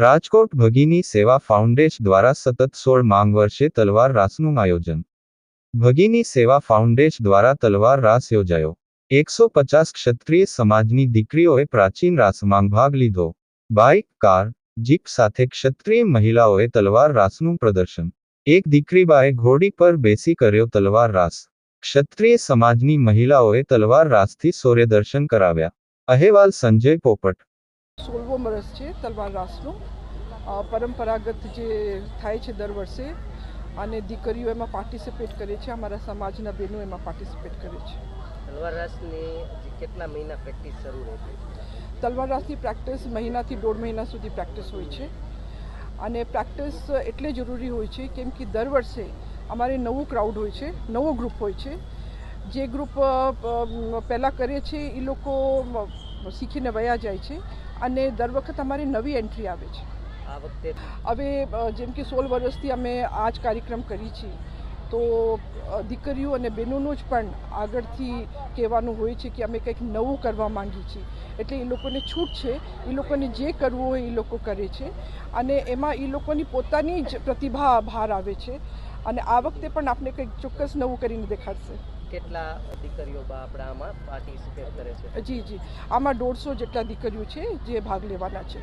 રાજકોટ ભગીની સેવા ફાઉન્ડેશન દ્વારા સતત સોળ માંગ વર્ષે તલવાર રાસનું આયોજન. ભગીની સેવા ફાઉન્ડેશન દ્વારા તલવાર રાસ યોજાયો. એકસો પચાસ ક્ષત્રિય સમાજની દીકરીઓએ પ્રાચીન રાસમાં ભાગ લીધો. બાઇક, કાર, જીપ સાથે ક્ષત્રિય મહિલાઓએ તલવાર રાસનું પ્રદર્શન. એક દીકરીબાએ ઘોડી પર બેસી કર્યો તલવાર રાસ. ક્ષત્રિય સમાજની મહિલાઓએ તલવાર રાસથી સૂર્યદર્શન કરાવ્યા. અહેવાલ સંજય પોપટ. સોળમો વર્ષ છે તલવાર રાસનું. પરંપરાગત જે થાય છે દર વર્ષે અને દીકરીઓ એમાં પાર્ટિસિપેટ કરે છે અમારા સમાજના બહેનો એમાં પાર્ટિસિપેટ કરે છે. તલવાર રાસની કેટલા મહિના પ્રેક્ટિસ શરૂ રહેતી તલવાર રાસની પ્રેક્ટિસ મહિનાથી દોઢ મહિના સુધી પ્રેક્ટિસ હોય છે. અને પ્રેક્ટિસ એટલે જરૂરી હોય છે કેમ કે દર વર્ષે અમારે નવું ક્રાઉડ હોય છે નવો ગ્રુપ હોય છે. જે ગ્રુપ પહેલાં કરે છે એ લોકો શીખીને વયા જાય છે અને દર વખત અમારી નવી એન્ટ્રી આવે છે. આ વખતે હવે જેમ કે સોળ વર્ષથી અમે આ જ કાર્યક્રમ કરી છીએ તો દીકરીઓ અને બહેનોનું જ પણ આગળથી કહેવાનું હોય છે કે અમે કંઈક નવું કરવા માંગીએ છીએ. એટલે એ લોકોને છૂટ છે એ લોકોને જે કરવું હોય એ લોકો કરે છે અને એમાં એ લોકોની પોતાની જ પ્રતિભા બહાર આવે છે અને આ વખતે પણ આપણે કંઈક ચોક્કસ નવું કરીને દેખાડશે. કેટલા દીકરીઓ બા આપણા આમાં પાર્ટિસિપેટ કરે છે? જી જી. આમાં દોઢસો જેટલા દીકરીઓ છે જે ભાગ લેવાના છે.